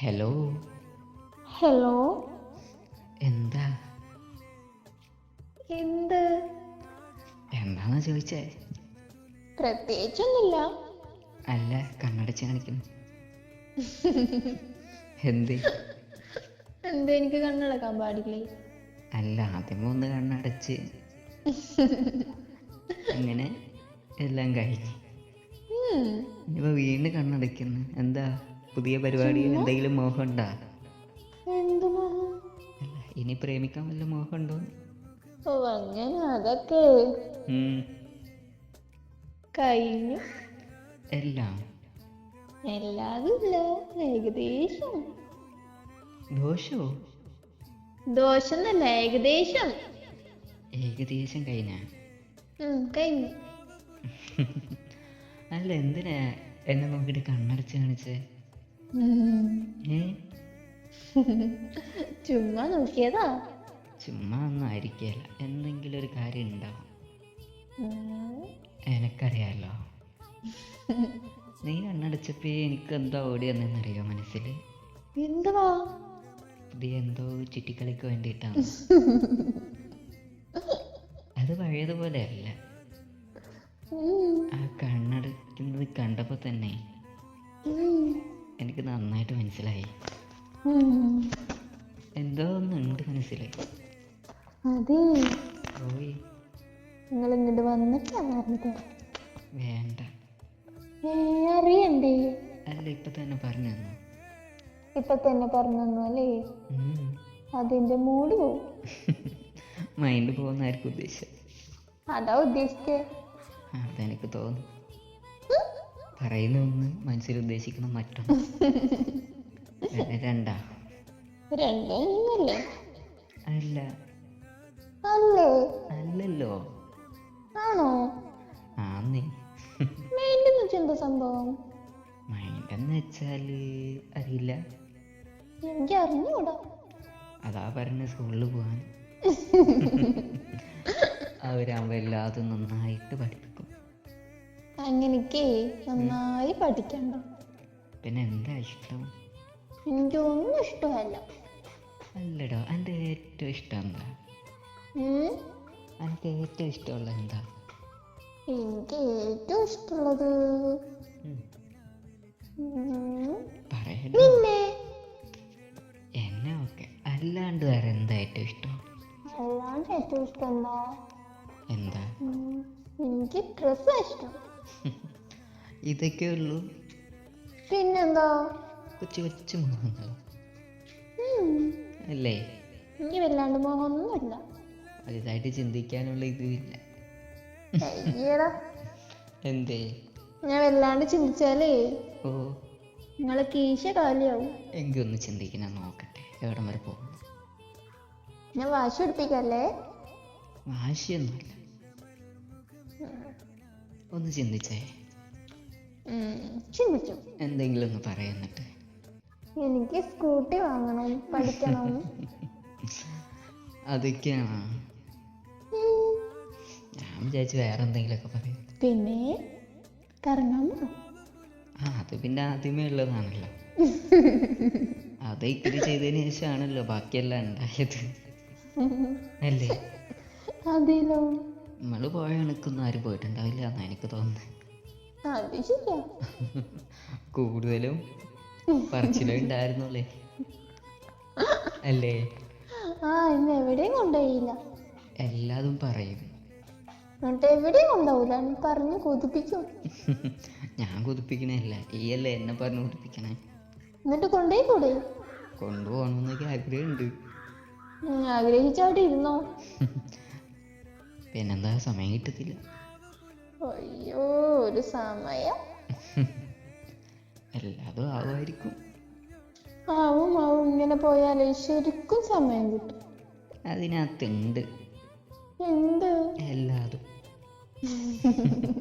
Hello hello എന്താ? എന്ത്? എന്താന്ന് ചോദിച്ചേ? പ്രത്യേകിച്ചൊന്നുമില്ല. അല്ല കണ്ണടച്ച് കാണിക്കുന്നു. എന്ത്? എന്താ എനിക്ക് കണ്ണടക്കാൻ പാടില്ലേ? അല്ല ആദ്യം ഒന്ന് കണ്ണടച്ച്. അങ്ങനെ എല്ലാം കഴിഞ്ഞു. ഇനിയിപ്പോ വീണ്ടും കണ്ണടയ്ക്കുന്നു. എന്താ? പുതിയ പരിപാടി എന്തെങ്കിലും മോഹം? ഉണ്ടാ അല്ല ഇനി പ്രേമിക്കാൻ വല്ല മോഹമുണ്ടോ? ഓ അങ്ങനെ അതൊക്കെ കഴിഞ്ഞു. എല്ലാം? എല്ലാതും ഇല്ല ഏകദേശം. ദോഷോ ദോഷം തന്നെ ഏകദേശം. ഏകദേശം കഴിഞ്ഞ? കഴിഞ്ഞു. അല്ല എന്തിനാ എന്നെ നോക്കിട്ട് കണ്ണടച്ച് കാണിച്ചേ? ചുമ്മാ നോക്കിയതാ. ചുമ്മാ ഒന്നും ആയിരിക്കില്ല എന്തെങ്കിലും ഒരു കാര്യം ഉണ്ടാവും. എനക്കറിയാലോ. നീ കണ്ണടച്ചപ്പോ എനിക്ക് എന്താ ഓടി വന്നെന്നറിയോ മനസ്സിൽ എന്തുവാ? പുതിയ എന്തോ ചുറ്റിക്കളിക്ക് വേണ്ടിയിട്ടാണ്. അത് പഴയതുപോലെ അല്ല ആ കണ്ണടിക്കുന്നത് കണ്ടപ്പോ തന്നെ. എനിക്ക് നന്നായിട്ട് മനസ്സിലായി. എന്തോ ഒന്നുണ്ട് മനസ്സിൽ അതെ. പോയി. നിങ്ങൾ ഇങ്ങോട്ട് വന്നിട്ടാ പറഞ്ഞത് വേണ്ട. അറിയണ്ടേ? അല്ല ഇപ്പൊ തന്നെ പറഞ്ഞു തന്നു. ഇപ്പൊ തന്നെ പറഞ്ഞു അല്ലേ? അതിന്റെ മൂഡ് പോവും. മൈൻഡ് പോകുന്നായിരിക്കും ഉദ്ദേശം. അതാ ഉദ്ദേശിച്ചത് അതെനിക്ക് തോന്നുന്നു പറയുന്ന ഒന്ന് മനസ്സിൽ ഉദ്ദേശിക്കുന്ന മറ്റൊന്ന്. രണ്ടാ? അല്ല. അല്ലല്ലോ. ആണോ? ആന്നേ മൈൻഡ് എന്ന് വെച്ചാൽ എന്താ സംഭവം? മൈൻഡ് എന്ന് വെച്ചാൽ അറിയില്ല. എനിക്ക് അറിഞ്ഞൂടാ അതാ പറഞ്ഞ സ്കൂളിൽ പോവാൻ. അവരാകുമ്പോ എല്ലാതും നന്നായിട്ട് പഠിപ്പിക്കും. അങ്ങനെയൊക്കെ നന്നായി പഠിക്കണ്ട. പിന്നെ എന്താ ഇഷ്ടം? എനിക്കൊന്നും ഇഷ്ടമല്ല. അല്ലടോ എന്റെ ഏറ്റവും ഇഷ്ടം എന്താ? എനിക്ക് ഏറ്റവും ഇഷ്ടമുള്ള എന്താ? എനിക്ക് ഏറ്റവും ഇഷ്ടമുള്ളത് നിന്നെ എന്നെ ഓക്കെ അല്ലാണ്ട് വേറെ എന്താ ഏറ്റവും ഇഷ്ടം? അല്ലാണ്ട് ഏറ്റവും ഇഷ്ടം എന്താ? എന്താ? എനിക്ക് ഡ്രസ്സാണ് ഇഷ്ടം. ഇതൊക്കെ ഉള്ളൂ. പിന്നെന്താ? കൊച്ചു കൊച്ചു മുഖങ്ങൾ അല്ലേ? എനിക്ക് വല്ലാണ്ട് മോഹമൊന്നുമില്ല. വലുതായിട്ട് ചിന്തിക്കാനുള്ള ഇതുമില്ല. എന്തേ? ഞാൻ വല്ലാണ്ട് ചിന്തിച്ചാലേ. ഓ. നിങ്ങളെ കീശ കാലിയാവും. എങ്കിൽ ഒന്ന് ചിന്തിക്കണം നോക്കട്ടെ. എവിടം വരെ പോകുന്നു? ഞാൻ വാശി പിടിപ്പിക്കല്ലേ? വാശിയൊന്നുമില്ല. ഒന്ന് ചിന്തിച്ചേ. ചിന്തിച്ചു എന്തെങ്കിലും ഒന്ന് പറയുന്നിട്ട് എനിക്ക് സ്കൂട്ടി വാങ്ങണം പഠിക്കണം. അതൊക്കെയാണോ. ഞാൻ വിചാരിച്ചു വേറെ എന്തെങ്കിലുമൊക്കെ പറയും. പിന്നെ കറങ്ങാൻ ആ അത് പിന്നെ ആദ്യമേ ഉള്ളതാണല്ലോ. അത് ഇത്തിരി ചെയ്തതിന് ശേഷമാണല്ലോ ബാക്കിയെല്ലാം ഉണ്ടായത്. അല്ലേ? അതിലോ. നമ്മൾ പോയ കണക്കൊന്നും ആരും പോയിട്ടുണ്ടാവില്ല എന്നാ എനിക്ക് തോന്നുന്നത് അത് ശരിയാ. കൂടുതലും പറച്ചിലേ ഉണ്ടായിരുന്നുള്ളേ അല്ലേ? ആ ഇന്ന് എവിടെയും കൊണ്ടുപോയില്ല. എല്ലാതും പറയും. എന്നിട്ട് എവിടെയും കൊണ്ടുപോകില്ല പറഞ്ഞു കൊതിപ്പിക്കും. ഞാൻ കൊതിപ്പിക്കണല്ല ഈ അല്ലേ എന്നെ പറഞ്ഞു കൊതിപ്പിക്കണേ? എന്നിട്ട് കൊണ്ടേ കൂടെ? കൊണ്ടുപോകണമെന്നൊക്കെ ആഗ്രഹമുണ്ട്. ഉണ്ട് ആഗ്രഹിച്ച അവിടെ ഇരുന്നോ? പിന്നെന്താ സമയം കിട്ടത്തില്ല. അയ്യോ ഒരു സമയം. എല്ലാതും ആവുമായിരിക്കും. ആവും ആവും. ഇങ്ങനെ പോയാലേ ശരിക്കും സമയം കിട്ടും. അതിനകത്തുണ്ട് എന്ത്? എല്ലാതും.